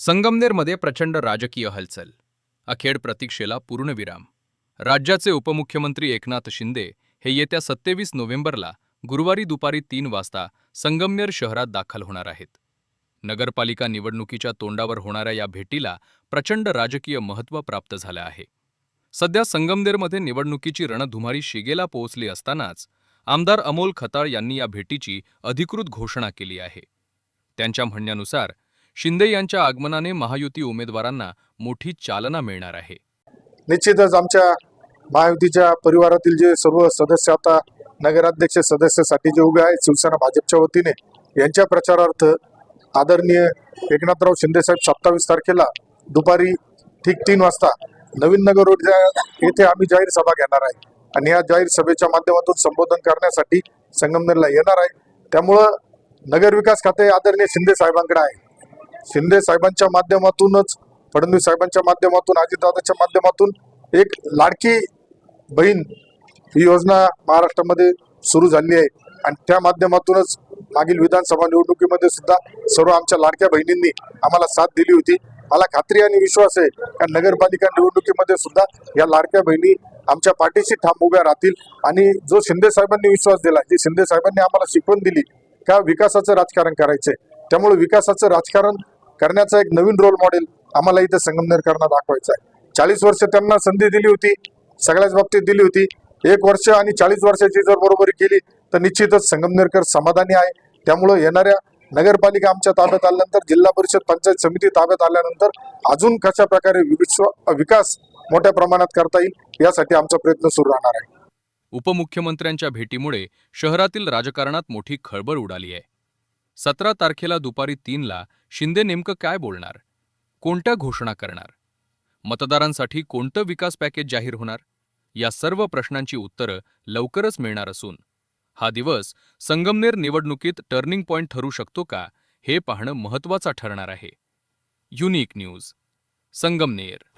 संगमनेरमध्ये प्रचंड राजकीय हलचल. अखेर प्रतीक्षेला पूर्णविराम. राज्याचे उपमुख्यमंत्री एकनाथ शिंदे हे येत्या सत्तेवीस नोव्हेंबरला गुरुवारी दुपारी तीन वाजता संगमनेर शहरात दाखल होणार आहेत. नगरपालिका निवडणुकीच्या तोंडावर होणाऱ्या या भेटीला प्रचंड राजकीय महत्त्व प्राप्त झालं आहे. सध्या संगमनेरमध्ये निवडणुकीची रणधुमारी शिगेला पोहोचली असतानाच आमदार अमोल खताळ यांनी या भेटीची अधिकृत घोषणा केली आहे. त्यांच्या म्हणण्यानुसार शिंदे यांच्या आगमनाने महायुती उमेदवारांना मोठी चालना मिळणार आहे. निश्चितच आमच्या महायुतीच्या परिवारातील जे सर्व सदस्य आता नगराध्यक्ष सदस्यासाठी जे उभे आहेत शिवसेना भाजपच्या वतीने यांच्या प्रचारार्थ आदरणीय एकनाथराव शिंदेसाहेब सत्तावीस तारखेला दुपारी ठीक तीन वाजता नवीन नगर रोड येथे आम्ही जाहीर सभा घेणार आहे आणि या जाहीर सभेच्या माध्यमातून संबोधन करण्यासाठी संगमनेरला येणार आहे. त्यामुळं नगर विकास खाते आदरणीय शिंदे साहेबांकडे आहे. शिंदे साहेबांच्या माध्यमातूनच फडणवीस साहेबांच्या माध्यमातून अजितदादाच्या माध्यमातून एक लाडकी बहीण ही योजना महाराष्ट्रामध्ये सुरू झाली आहे. आणि त्या माध्यमातूनच मागील विधानसभा निवडणुकीमध्ये सुद्धा सर्व आमच्या लाडक्या बहिणींनी आम्हाला साथ दिली होती. मला खात्री आणि विश्वास आहे का नगरपालिका निवडणुकीमध्ये सुद्धा या लाडक्या बहिणी आमच्या पाठीशी ठाम उभ्या राहतील. आणि जो शिंदे साहेबांनी विश्वास दिला जी शिंदे साहेबांनी आम्हाला शिकवण दिली का विकासाचं राजकारण करायचंय? त्यामुळे विकासाचं राजकारण करण्याचा एक नवीन रोल मॉडेल आम्हाला इथं संगमनेरकरांना दाखवायचा आहे. चाळीस वर्ष त्यांना संधी दिली होती सगळ्याच बाबतीत दिली होती. एक वर्ष आणि चाळीस वर्षाची जर बरोबरी केली तर निश्चितच संगमनेरकर समाधानी आहे. त्यामुळं येणाऱ्या नगरपालिका आमच्या ताब्यात आल्यानंतर जिल्हा परिषद पंचायत समिती ताब्यात आल्यानंतर अजून कशा प्रकारे विश्व- विकास मोठ्या प्रमाणात करता येईल यासाठी आमचा प्रयत्न सुरू राहणार आहे. उपमुख्यमंत्र्यांच्या भेटीमुळे शहरातील राजकारणात मोठी खळबळ उडाली आहे. सतरा तारखेला दुपारी तीनला शिंदे नेमकं काय बोलणार? कोणत्या घोषणा करणार? मतदारांसाठी कोणतं विकास पॅकेज जाहीर होणार? या सर्व प्रश्नांची उत्तरं लवकरच मिळणार असून. हा दिवस संगमनेर निवडणुकीत टर्निंग पॉइंट ठरू शकतो का हे पाहणं महत्त्वाचं ठरणार आहे. Unique News Sangamner.